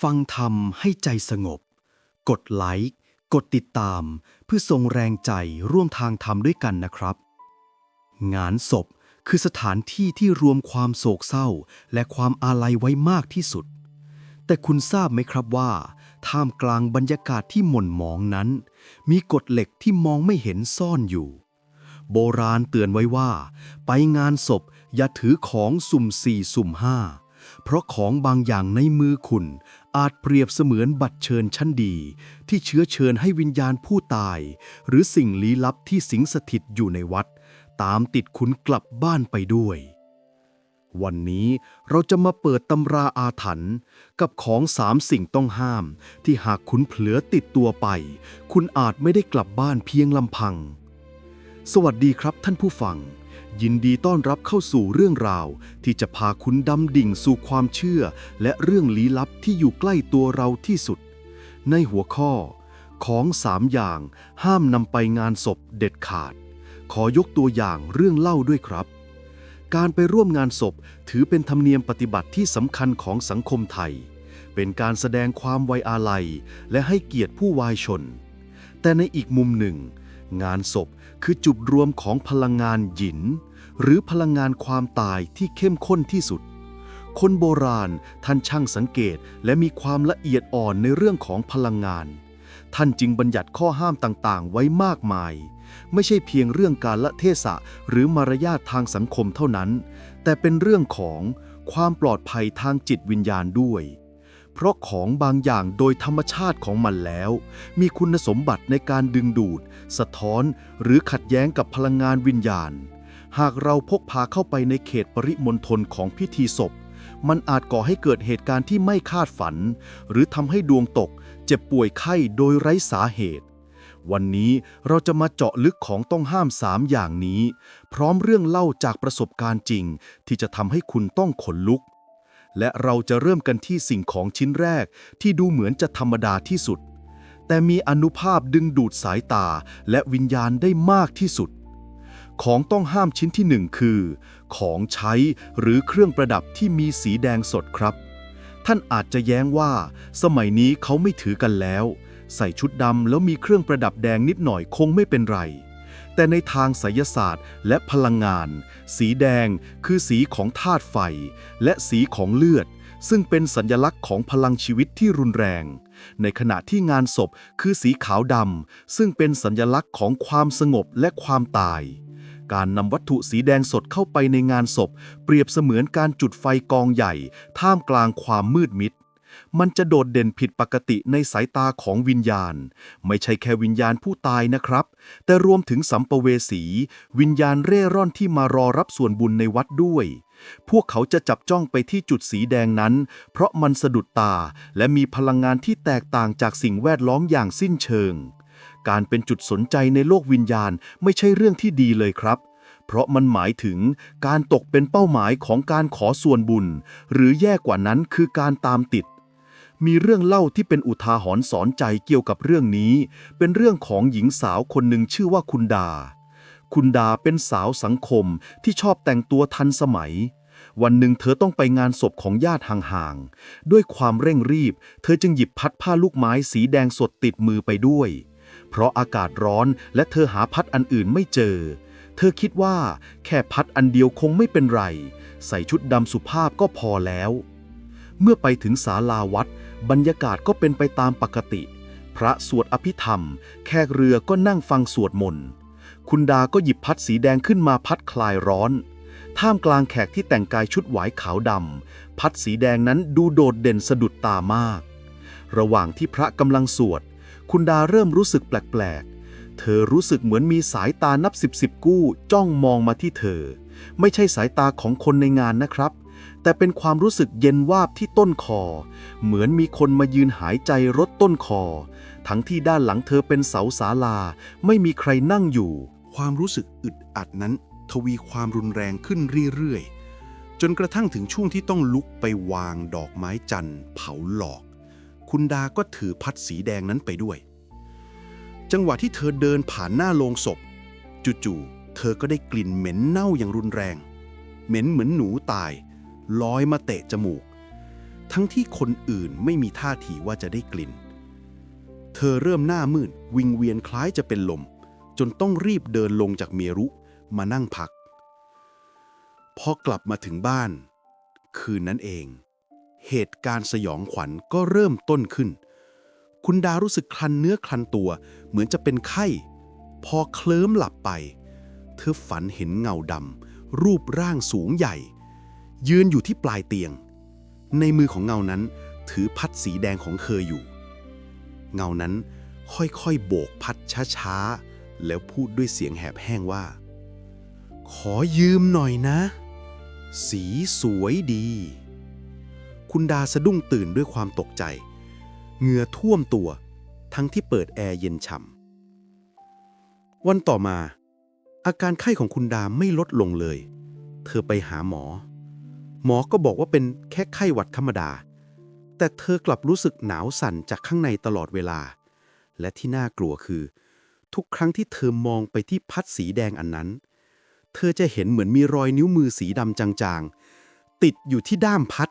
ฟังธรรมให้ใจสงบ กดไลค์ กดติดตาม เพื่อส่งแรงใจร่วมทางธรรมด้วยกันนะครับ งานศพคือสถานที่ที่รวมความโศกเศร้า และความอาลัยไว้มากที่สุด แต่คุณทราบไหมครับว่า ท่ามกลางบรรยากาศที่หม่นหมองนั้น มีกฎเหล็กที่มองไม่เห็นซ่อนอยู่ โบราณเตือนไว้ว่า ไปงานศพอย่าถือของสุ่มสี่สุ่มห้าเพราะของบางอย่างในมือคุณ อาจเปรียบเสมือนบัตรเชิญชั้นดี ที่เชื้อเชิญให้วิญญาณผู้ตาย หรือสิ่งลี้ลับที่สิงสถิตอยู่ในวัด ตามติดคุณกลับบ้านไปด้วย วันนี้เราจะมาเปิดตำราอาถรรพ์กับของสามสิ่งต้องห้าม ที่หากคุณเผลอติดตัวไป คุณอาจไม่ได้กลับบ้านเพียงลำพัง สวัสดีครับท่านผู้ฟัง ยินดีต้อนรับเข้าสู่เรื่องราว ที่จะพาคุณดำดิ่งสู่ความเชื่อ และเรื่องลี้ลับที่อยู่ใกล้ตัวเราที่สุด ในหัวข้อ ของสามอย่างห้ามนำไปงานศพเด็ดขาด ขอยกตัวอย่างเรื่องเล่าด้วยครับ การไปร่วมงานศพถือเป็นธรรมเนียมปฏิบัติที่สำคัญของสังคมไทย เป็นการแสดงความไว้อาลัย และให้เกียรติผู้วายชน แต่ในอีกมุมหนึ่ง งานศพคือจุดรวมของพลังงานหยิน หรือพลังงานความตายที่เข้มข้นที่สุด คนโบราณท่านช่างสังเกตและมีความละเอียดอ่อนในเรื่องของพลังงาน ท่านจึงบัญญัติข้อห้ามต่างๆ ไว้มากมาย ไม่ใช่เพียงเรื่องการละเทศะหรือมารยาททางสังคมเท่านั้น แต่เป็นเรื่องของความปลอดภัยทางจิตวิญญาณด้วย เพราะของบางอย่างโดยธรรมชาติของมันแล้ว มีคุณสมบัติในการดึงดูด สะท้อน หรือขัดแย้งกับพลังงานวิญญาณ หากเราพกพาเข้าไปในเขตปริมณฑลของพิธีศพ มันอาจก่อให้เกิดเหตุการณ์ที่ไม่คาดฝัน หรือทำให้ดวงตก เจ็บป่วยไข้โดยไร้สาเหตุ วันนี้เราจะมาเจาะลึกของต้องห้ามสามอย่างนี้ พร้อมเรื่องเล่าจากประสบการณ์จริง ที่จะทำให้คุณต้องขนลุก และเราจะเริ่มกันที่สิ่งของชิ้นแรก ที่ดูเหมือนจะธรรมดาที่สุด แต่มีอนุภาพดึงดูดสายตาและวิญญาณได้มากที่สุด ของต้องห้ามชิ้นที่หนึ่งคือ ของใช้หรือเครื่องประดับที่มีสีแดงสดครับ ท่านอาจจะแย้งว่า สมัยนี้เขาไม่ถือกันแล้ว ใส่ชุดดำแล้วมีเครื่องประดับแดงนิดหน่อยคงไม่เป็นไร แต่ในทางไสยศาสตร์และพลังงาน สีแดงคือสีของธาตุไฟ และสีของเลือด ซึ่งเป็นสัญลักษณ์ของพลังชีวิตที่รุนแรง ในขณะที่งานศพคือสีขาวดำซึ่งเป็นสัญลักษณ์ของความสงบและความตาย การนำวัตถุสีแดงสดเข้าไปในงานศพ เปรียบเสมือนการจุดไฟกองใหญ่ ท่ามกลางความมืดมิด มันจะโดดเด่นผิดปกติในสายตาของวิญญาณ ไม่ใช่แค่วิญญาณผู้ตายนะครับ แต่รวมถึงสัมปเวสี วิญญาณเร่ร่อนที่มารอรับส่วนบุญในวัดด้วย พวกเขาจะจับจ้องไปที่จุดสีแดงนั้น เพราะมันสะดุดตาและมีพลังงานที่แตกต่างจากสิ่งแวดล้อมอย่างสิ้นเชิง การเป็นจุดสนใจในโลกวิญญาณไม่ใช่เรื่องที่ดีเลยครับ เพราะมันหมายถึงการตกเป็นเป้าหมายของการขอส่วนบุญ หรือแย่กว่านั้นคือการตามติด มีเรื่องเล่าที่เป็นอุทาหรณ์สอนใจเกี่ยวกับเรื่องนี้ เป็นเรื่องของหญิงสาวคนหนึ่งชื่อว่าคุณดา คุณดาเป็นสาวสังคมที่ชอบแต่งตัวทันสมัยวันหนึ่งเธอต้องไปงานศพของญาติห่างๆ ด้วยความเร่งรีบ เธอจึงหยิบพัดผ้าลูกไม้สีแดงสดติดมือไปด้วย เพราะอากาศร้อนและเธอหาพัดอันอื่นไม่เจอ เธอคิดว่าแค่พัดอันเดียวคงไม่เป็นไร ใส่ชุดดำสุภาพก็พอแล้ว เมื่อไปถึงศาลาวัด บรรยากาศก็เป็นไปตามปกติ พระสวดอภิธรรม แขกเรือก็นั่งฟังสวดมนต์คุณดาก็หยิบพัดสีแดงขึ้นมาพัดคลายร้อน ท่ามกลางแขกที่แต่งกายชุดหวายขาวดำ พัดสีแดงนั้นดูโดดเด่นสะดุดตามาก ระหว่างที่พระกำลังสวด คุณดาเริ่มรู้สึกแปลกๆ เธอรู้สึกเหมือนมีสายตานับสิบสิบกู้ จ้องมองมาที่เธอ ไม่ใช่สายตาของคนในงานนะครับ แต่เป็นความรู้สึกเย็นวาบที่ต้นคอ เหมือนมีคนมายืนหายใจรดต้นคอ ทั้งที่ด้านหลังเธอเป็นเสาศาลา ไม่มีใครนั่งอยู่ ความรู้สึกอึดอัดนั้น ทวีความรุนแรงขึ้นเรื่อยๆ จนกระทั่งถึงช่วงที่ต้องลุกไปวางดอกไม้จันทร์เผาหลอก คุณดาก็ถือพัดสีแดงนั้นไปด้วย จังหวะที่เธอเดินผ่านหน้าโลงศพ จู่ๆเธอก็ได้กลิ่นเหม็นเน่าอย่างรุนแรง เหม็นเหมือนหนูตาย ลอยมาเตะจมูก ทั้งที่คนอื่นไม่มีท่าทีว่าจะได้กลิ่น เธอเริ่มหน้ามืดวิงเวียนคล้ายจะเป็นลม จนต้องรีบเดินลงจากเมรุมานั่งพักพอกลับมาถึงบ้าน คืนนั้นเอง เหตุการณ์สยองขวัญก็เริ่มต้นขึ้น คุณดารู้สึกคลันเนื้อคลันตัว เหมือนจะเป็นไข้ พอเคลิ้มหลับไป เธอฝันเห็นเงาดำรูปร่างสูงใหญ่ ยืนอยู่ที่ปลายเตียง ในมือของเงานั้นถือพัดสีแดงของเธออยู่ เงานั้นค่อยๆ โบกพัดช้าๆ แล้วพูดด้วยเสียงแหบแห้งว่า ขอยืมหน่อยนะ สีสวยดี คุณดาสะดุ้งตื่นด้วยความตกใจ เหงื่อท่วมตัว ทั้งที่เปิดแอร์เย็นฉ่ำวันต่อมา อาการไข้ของคุณดาไม่ลดลงเลย เธอไปหาหมอ หมอก็บอกว่าเป็นแค่ไข้หวัดธรรมดา แต่เธอกลับรู้สึกหนาวสั่นจากข้างในตลอดเวลา และที่น่ากลัวคือ ทุกครั้งที่เธอมองไปที่พัดสีแดงอันนั้น เธอจะเห็นเหมือนมีรอยนิ้วมือสีดำจางๆ ติดอยู่ที่ด้ามพัด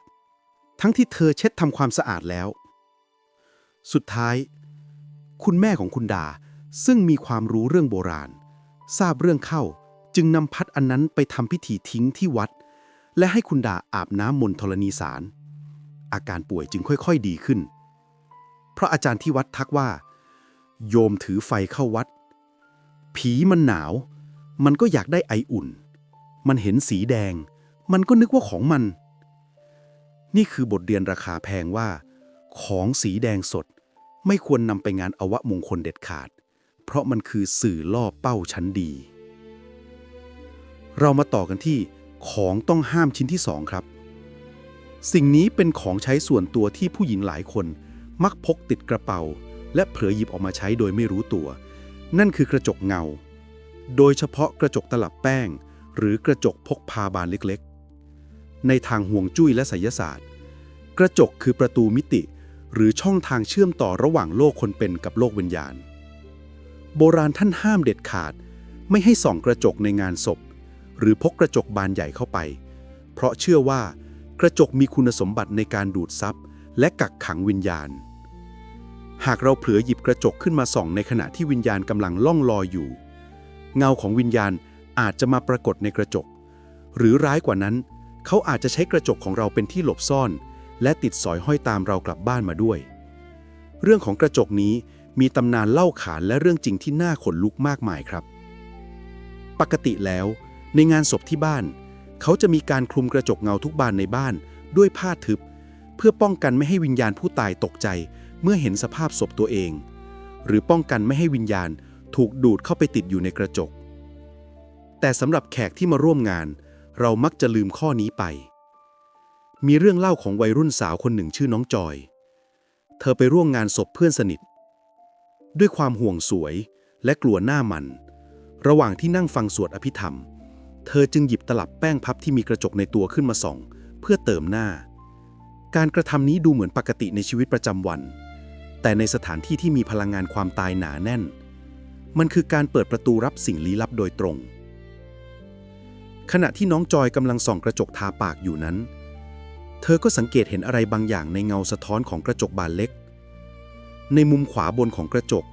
ทั้งที่เธอเช็ดทำความสะอาดแล้ว สุดท้าย คุณแม่ของคุณดา ซึ่งมีความรู้เรื่องโบราณ ทราบเรื่องเข้าจึงนำพัดอันนั้นไปทำพิธีทิ้งที่วัด และให้คุณดาอาบน้ำมนต์ธรณีสาร อาการป่วยจึงค่อยๆดีขึ้น เพราะอาจารย์ที่วัดทักว่า โยมถือไฟเข้าวัด ผีมันหนาว มันก็อยากได้ไออุ่น มันเห็นสีแดง มันก็นึกว่าของมัน นี่คือบทเรียนราคาแพงว่า ของสีแดงสด ไม่ควรนำไปงานอวมงคลเด็ดขาด เพราะมันคือสื่อล่อเป้าชั้นดี เรามาต่อกันที่ของต้องห้ามชิ้นที่สองครับ สิ่งนี้เป็นของใช้ส่วนตัวที่ผู้หญิงหลายคน มักพกติดกระเป๋า และเผลอหยิบออกมาใช้โดยไม่รู้ตัว นั่นคือกระจกเงา โดยเฉพาะกระจกตลับแป้ง หรือกระจกพกพาบานเล็ก ในทางห่วงจุ้ยและไสยศาสตร์ กระจกคือประตูมิติ หรือช่องทางเชื่อมต่อระหว่างโลกคนเป็นกับโลกวิญญาณ โบราณท่านห้ามเด็ดขาด ไม่ให้ส่องกระจกในงานศพ หรือพกกระจกบานใหญ่เข้าไป เพราะเชื่อว่ากระจกมีคุณสมบัติในการดูดซับและกักขังวิญญาณ หากเราเผลอหยิบกระจกขึ้นมาส่องในขณะที่วิญญาณกำลังล่องลอยอยู่ เงาของวิญญาณอาจจะมาปรากฏในกระจก หรือร้ายกว่านั้น เขาอาจจะใช้กระจกของเราเป็นที่หลบซ่อน และติดสอยห้อยตามเรากลับบ้านมาด้วย เรื่องของกระจกนี้มีตำนานเล่าขานและเรื่องจริงที่น่าขนลุกมากมายครับ ปกติแล้ว ในงานศพที่บ้าน เขาจะมีการคลุมกระจกเงาทุกบานในบ้าน ด้วยผ้าทึบ เพื่อป้องกันไม่ให้วิญญาณผู้ตายตกใจ เมื่อเห็นสภาพศพตัวเอง หรือป้องกันไม่ให้วิญญาณถูกดูดเข้าไปติดอยู่ในกระจก แต่สำหรับแขกที่มาร่วมงานเเรามักจะลืมข้อนี้ไป มีเรื่องเล่าของวัยรุ่นสาวคนหนึ่งชื่อน้องจอย เธอไปร่วมงานศพเพื่อนสนิท ด้วยความห่วงสวยและกลัวหน้ามัน ระหว่างที่นั่งฟังสวดอภิธรรม เธอจึงหยิบตลับแป้งพับที่มีกระจกในตัวขึ้นมาส่อง เพื่อเติมหน้า การกระทำนี้ดูเหมือนปกติในชีวิตประจำวัน แต่ในสถานที่ที่มีพลังงานความตายหนาแน่น มันคือการเปิดประตูรับสิ่งลี้ลับโดยตรง ขณะที่น้องจอยกำลังส่องกระจกทาปากอยู่นั้น เธอก็สังเกตเห็นอะไรบางอย่างในเงาสะท้อนของกระจกบานเล็ก ในมุมขวาบนของกระจก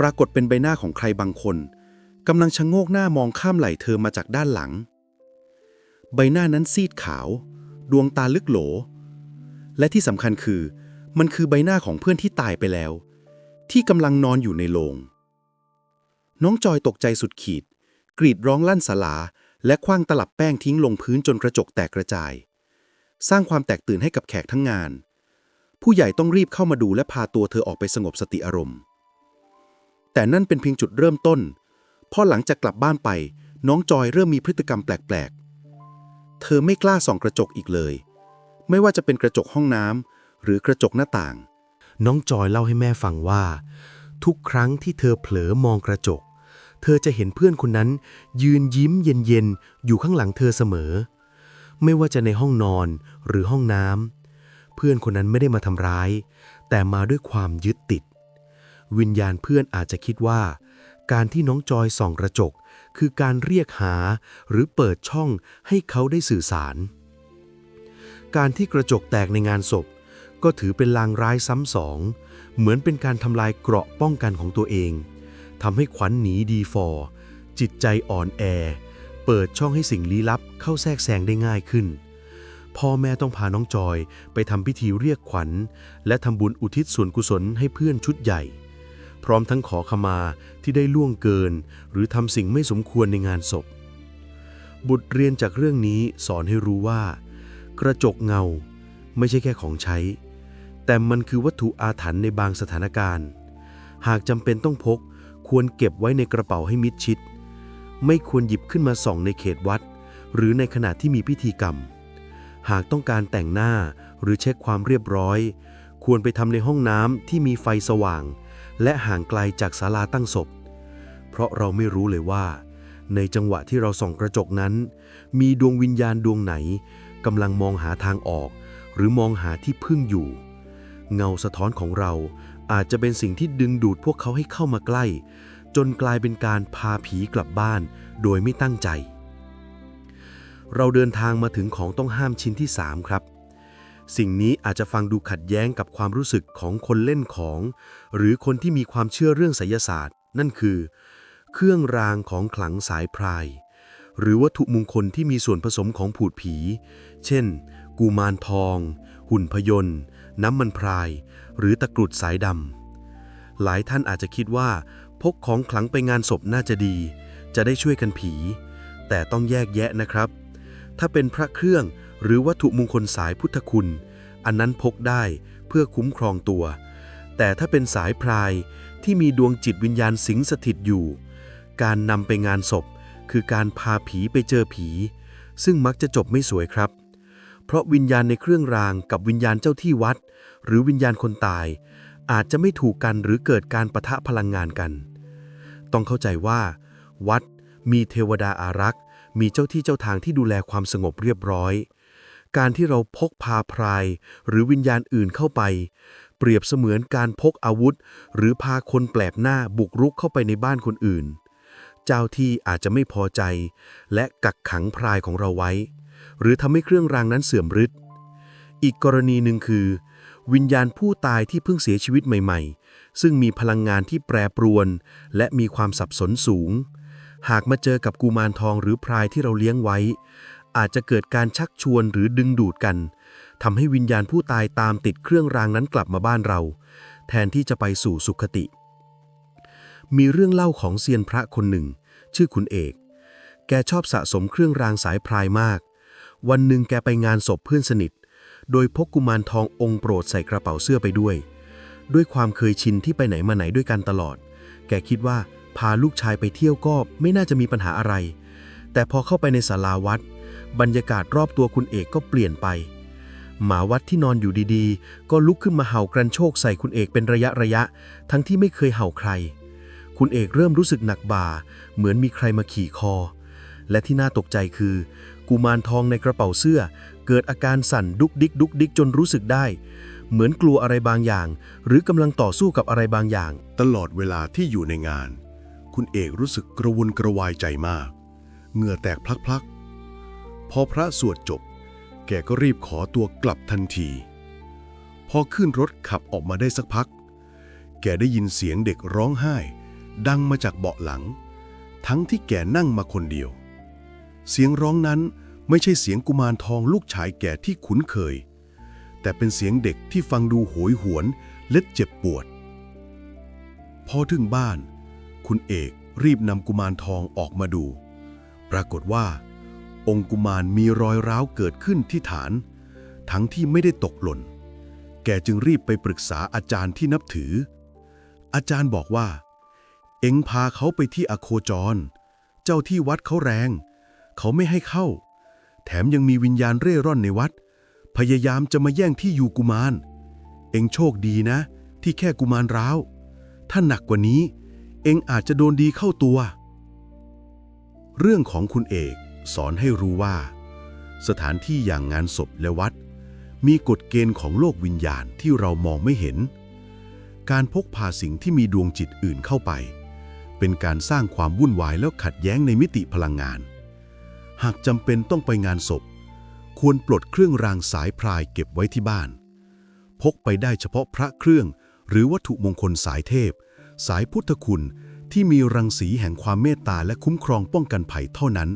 ปรากฏเป็นใบหน้าของใครบางคนกำลังชะโงกหน้ามองข้ามไหล่เธอมาจากด้านหลัง ใบหน้านั้นซีดขาว ดวงตาลึกโหล และที่สำคัญคือ มันคือใบหน้าของเพื่อนที่ตายไปแล้ว ที่กำลังนอนอยู่ในโลงน้องจอยตกใจสุดขีด กรีดร้องลั่นสลา และคว้างตลับแป้งทิ้งลงพื้นจนกระจกแตกกระจาย สร้างความแตกตื่นให้กับแขกทั้งงาน ผู้ใหญ่ต้องรีบเข้ามาดูและพาตัวเธอออกไปสงบสติอารมณ์ แต่นั่นเป็นเพียงจุดเริ่มต้นพอหลังจากกลับบ้านไป น้องจอยเริ่มมีพฤติกรรมแปลกๆ เธอไม่กล้าส่องกระจกอีกเลย ไม่ว่าจะเป็นกระจกห้องน้ำหรือกระจกหน้าต่าง น้องจอยเล่าให้แม่ฟังว่า ทุกครั้งที่เธอเผลอมองกระจก เธอจะเห็นเพื่อนคนนั้น ยืนยิ้มเย็นๆ อยู่ข้างหลังเธอเสมอ ไม่ว่าจะในห้องนอนหรือห้องน้ำเพื่อนคนนั้นไม่ได้มาทำร้าย แต่มาด้วยความยึดติด วิญญาณเพื่อนอาจจะคิดว่า การที่น้องจอยส่องกระจก คือการเรียกหาหรือเปิดช่องให้เขาได้สื่อสาร การที่กระจกแตกในงานศพ ก็ถือเป็นลางร้ายซ้ำสอง เหมือนเป็นการทำลายเกราะป้องกันของตัวเอง ทำให้ขวัญหนีดีฟอร์จิตใจอ่อนแอ เปิดช่องให้สิ่งลี้ลับเข้าแทรกแซงได้ง่ายขึ้น พ่อแม่ต้องพาน้องจอยไปทำพิธีเรียกขวัญ และทำบุญอุทิศส่วนกุศลให้เพื่อนชุดใหญ่ พร้อมทั้งขอขมาที่ได้ล่วงเกิน หรือทำสิ่งไม่สมควรในงานศพ บทเรียนจากเรื่องนี้สอนให้รู้ว่า กระจกเงาไม่ใช่แค่ของใช้ แต่มันคือวัตถุอาถรรพ์ในบางสถานการณ์ หากจำเป็นต้องพก ควรเก็บไว้ในกระเป๋าให้มิดชิด ไม่ควรหยิบขึ้นมาส่องในเขตวัด หรือในขณะที่มีพิธีกรรม หากต้องการแต่งหน้าหรือเช็คความเรียบร้อย ควรไปทำในห้องน้ำที่มีไฟสว่าง และห่างไกลจากศาลาตั้งศพ เพราะเราไม่รู้เลยว่า ในจังหวะที่เราส่องกระจกนั้น มีดวงวิญญาณดวงไหนกำลังมองหาทางออก หรือมองหาที่พึ่งอยู่ เงาสะท้อนของเรา อาจจะเป็นสิ่งที่ดึงดูดพวกเขาให้เข้ามาใกล้ จนกลายเป็นการพาผีกลับบ้านโดยไม่ตั้งใจ เราเดินทางมาถึงของต้องห้ามชิ้นที่ 3 ครับ สิ่งนี้อาจจะฟังดูขัดแย้งกับความรู้สึกของคนเล่นของ หรือคนที่มีความเชื่อเรื่องไสยศาสตร์ นั่นคือ เครื่องรางของขลังสายพราย หรือวัตถุมงคลที่มีส่วนผสมของผูดผี เช่น กุมารทอง หุ่นพยนต์น้ำมันพราย หรือตะกรุดสายดำหลายท่านอาจจะคิดว่า พกของขลังไปงานศพน่าจะดี จะได้ช่วยกันผี แต่ต้องแยกแยะนะครับ ถ้าเป็นพระเครื่องหรือวัตถุมงคลสายพุทธคุณ อันนั้นพกได้เพื่อคุ้มครองตัว แต่ถ้าเป็นสายพรายที่มีดวงจิตวิญญาณสิงสถิตอยู่ การนำไปงานศพ คือการพาผีไปเจอผี ซึ่งมักจะจบไม่สวยครับ เพราะวิญญาณในเครื่องรางกับวิญญาณเจ้าที่วัด หรือวิญญาณคนตาย อาจจะไม่ถูกกันหรือเกิดการประทะพลังงานกัน ต้องเข้าใจว่า วัดมีเทวดาอารักษ์ มีเจ้าที่เจ้าทางที่ดูแลความสงบเรียบร้อย การที่เราพกพาพราย หรือวิญญาณอื่นเข้าไป เปรียบเสมือนการพกอาวุธ หรือพาคนแปลกหน้าบุกรุกเข้าไปในบ้านคนอื่น เจ้าที่อาจจะไม่พอใจ และกักขังพรายของเราไว้ หรือทำให้เครื่องรางนั้นเสื่อมฤทธิ์อีกกรณีหนึ่งคือ วิญญาณผู้ตายที่เพิ่งเสียชีวิตใหม่ ๆ ซึ่งมีพลังงานที่แปรปรวน และมีความสับสนสูง หากมาเจอกับกุมารทองหรือพรายที่เราเลี้ยงไว้ อาจจะเกิดการชักชวนหรือดึงดูดกันทำให้วิญญาณผู้ตายตามติดเครื่องรางนั้นกลับมาบ้านเรา แทนที่จะไปสู่สุขติ มีเรื่องเล่าของเซียนพระคนหนึ่ง ชื่อคุณเอก แกชอบสะสมเครื่องรางสายพรายมาก วันหนึ่งแกไปงานศพเพื่อนสนิท โดยพกกุมารทององค์โปรดใส่กระเป๋าเสื้อไปด้วย ด้วยความเคยชินที่ไปไหนมาไหนด้วยกันตลอด แกคิดว่าพาลูกชายไปเที่ยวก็ไม่น่าจะมีปัญหาอะไร แต่พอเข้าไปในศาลาวัด บรรยากาศรอบตัวคุณเอกก็เปลี่ยนไป หมาวัดที่นอนอยู่ดีๆ ก็ลุกขึ้นมาเห่ากรันโชคใส่คุณเอกเป็นระยะระยะ ทั้งที่ไม่เคยเห่าใคร คุณเอกเริ่มรู้สึกหนักบ่า เหมือนมีใครมาขี่คอ และที่น่าตกใจคือ กุมารทองในกระเป๋าเสื้อ เกิดอาการสั่นดุกดิกดุกดิกจนรู้สึกได้ เหมือนกลัวอะไรบางอย่าง หรือกำลังต่อสู้กับอะไรบางอย่าง ตลอดเวลาที่อยู่ในงาน คุณเอกรู้สึกกระวนกระวายใจมาก เหงื่อแตกพลักๆ พอพระสวดจบ แกก็รีบขอตัวกลับทันที พอขึ้นรถขับออกมาได้สักพัก แกได้ยินเสียงเด็กร้องไห้ ดังมาจากเบาะหลัง ทั้งที่แกนั่งมาคนเดียว เสียงร้องนั้น ไม่ใช่เสียงกุมารทองลูกชายแก่ที่คุ้นเคย แต่เป็นเสียงเด็กที่ฟังดูโหยหวนและเจ็บปวด พอถึงบ้าน คุณเอกรีบนำกุมารทองออกมาดู ปรากฏว่า องค์กุมารมีรอยร้าวเกิดขึ้นที่ฐาน ทั้งที่ไม่ได้ตกหล่น แกจึงรีบไปปรึกษาอาจารย์ที่นับถือ อาจารย์บอกว่า เอ็งพาเขาไปที่อโคจร เจ้าที่วัดเขาแรง เขาไม่ให้เข้า แถมยังมีวิญญาณเร่ร่อนในวัด พยายามจะมาแย่งที่อยู่กุมาร เองโชคดีนะ ที่แค่กุมารร้าว ถ้าหนักกว่านี้ เองอาจจะโดนดีเข้าตัว เรื่องของคุณเอกสอนให้รู้ว่า สถานที่อย่างงานศพและวัด มีกฎเกณฑ์ของโลกวิญญาณที่เรามองไม่เห็น การพกพาสิ่งที่มีดวงจิตอื่นเข้าไป เป็นการสร้างความวุ่นวายแล้วขัดแย้งในมิติพลังงาน หากจำเป็นต้องไปงานศพ ควรปลดเครื่องรางสายพรายเก็บไว้ที่บ้าน พกไปได้เฉพาะพระเครื่อง หรือวัตถุมงคลสายเทพ สายพุทธคุณที่มีรังสีแห่งความเมตตาและคุ้มครองป้องกันภัยเท่านั้น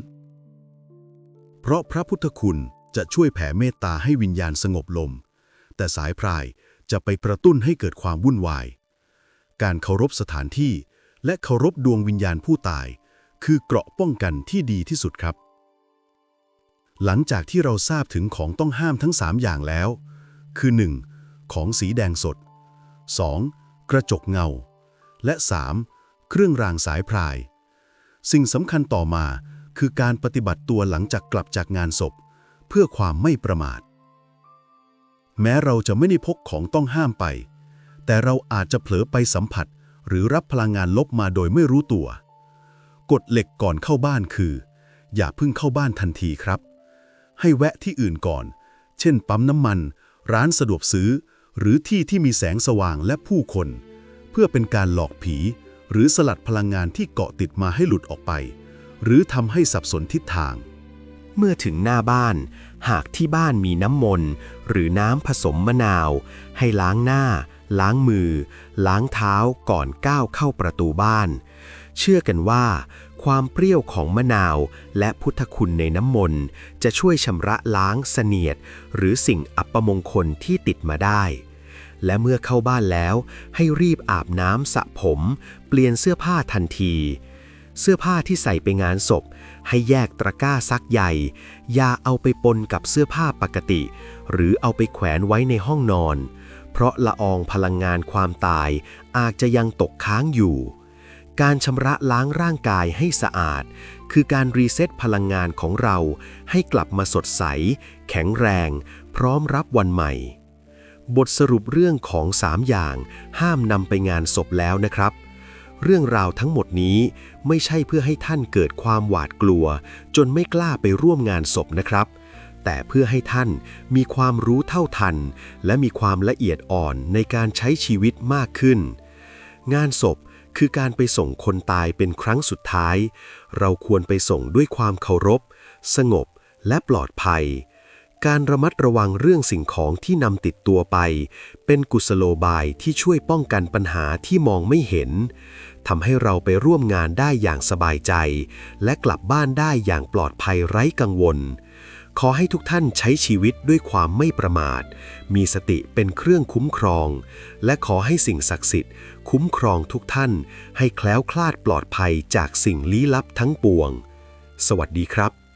เพราะพระพุทธคุณจะช่วยแผ่เมตตาให้วิญญาณสงบลม แต่สายพรายจะไปกระตุ้นให้เกิดความวุ่นวาย การเคารพสถานที่และเคารพดวงวิญญาณผู้ตาย คือเกราะป้องกันที่ดีที่สุดครับ หลังจากที่เราทราบถึงของต้องห้ามทั้ง 3 อย่างแล้ว คือ 1. ของสีแดงสด 2. กระจกเงา และ 3. เครื่องรางสายพราย สิ่งสำคัญต่อมาคือการปฏิบัติตัวหลังจากกลับจากงานศพ เพื่อความไม่ประมาท แม้เราจะไม่ได้พกของต้องห้ามไป แต่เราอาจจะเผลอไปสัมผัส หรือรับพลังงานลบมาโดยไม่รู้ตัว กฎเหล็กก่อนเข้าบ้านคือ อย่าเพิ่งเข้าบ้านทันทีครับ ให้แวะที่อื่นก่อน เช่นปั๊มน้ำมัน ร้านสะดวกซื้อ หรือที่ที่มีแสงสว่างและผู้คน เพื่อเป็นการหลอกผี หรือสลัดพลังงานที่เกาะติดมาให้หลุดออกไป หรือทำให้สับสนทิศทาง เมื่อถึงหน้าบ้าน หากที่บ้านมีน้ำมนต์หรือน้ำผสมมะนาว ให้ล้างหน้า ล้างมือ ล้างเท้าก่อนก้าวเข้าประตูบ้าน เชื่อกันว่า ความเปรี้ยวของมะนาวและพุทธคุณในน้ำมนต์ จะช่วยชำระล้างเสนียด หรือสิ่งอัปมงคลที่ติดมาได้ และเมื่อเข้าบ้านแล้ว ให้รีบอาบน้ำสระผม เปลี่ยนเสื้อผ้าทันที เสื้อผ้าที่ใส่ไปงานศพ ให้แยกตะกร้าซักใหญ่ อย่าเอาไปปนกับเสื้อผ้าปกติ หรือเอาไปแขวนไว้ในห้องนอน เพราะละอองพลังงานความตายอาจจะยังตกค้างอยู่ การชำระล้างร่างกายให้สะอาด คือการรีเซ็ตพลังงานของเราให้กลับมาสดใส แข็งแรง พร้อมรับวันใหม่ บทสรุปเรื่องของ 3 อย่าง ห้ามนำไปงานศพแล้วนะครับ เรื่องราวทั้งหมดนี้ไม่ใช่เพื่อให้ท่านเกิดความหวาดกลัว จนไม่กล้าไปร่วมงานศพนะครับ แต่เพื่อให้ท่านมีความรู้เท่าทัน และมีความละเอียดอ่อนในการใช้ชีวิตมากขึ้น งานศพ คือการไปส่งคนตายเป็นครั้งสุดท้าย เราควรไปส่งด้วยความเคารพ สงบและปลอดภัย การระมัดระวังเรื่องสิ่งของที่นำติดตัวไป เป็นกุศโลบายที่ช่วยป้องกันปัญหาที่มองไม่เห็นทำให้เราไปร่วมงานได้อย่างสบายใจ และกลับบ้านได้อย่างปลอดภัยไร้กังวล ขอให้ทุกท่านใช้ชีวิตด้วยความไม่ประมาท มีสติเป็นเครื่องคุ้มครอง และขอให้สิ่งศักดิ์สิทธิ์ คุ้มครองทุกท่าน ให้แคล้วคลาดปลอดภัยจากสิ่งลี้ลับทั้งปวง สวัสดีครับ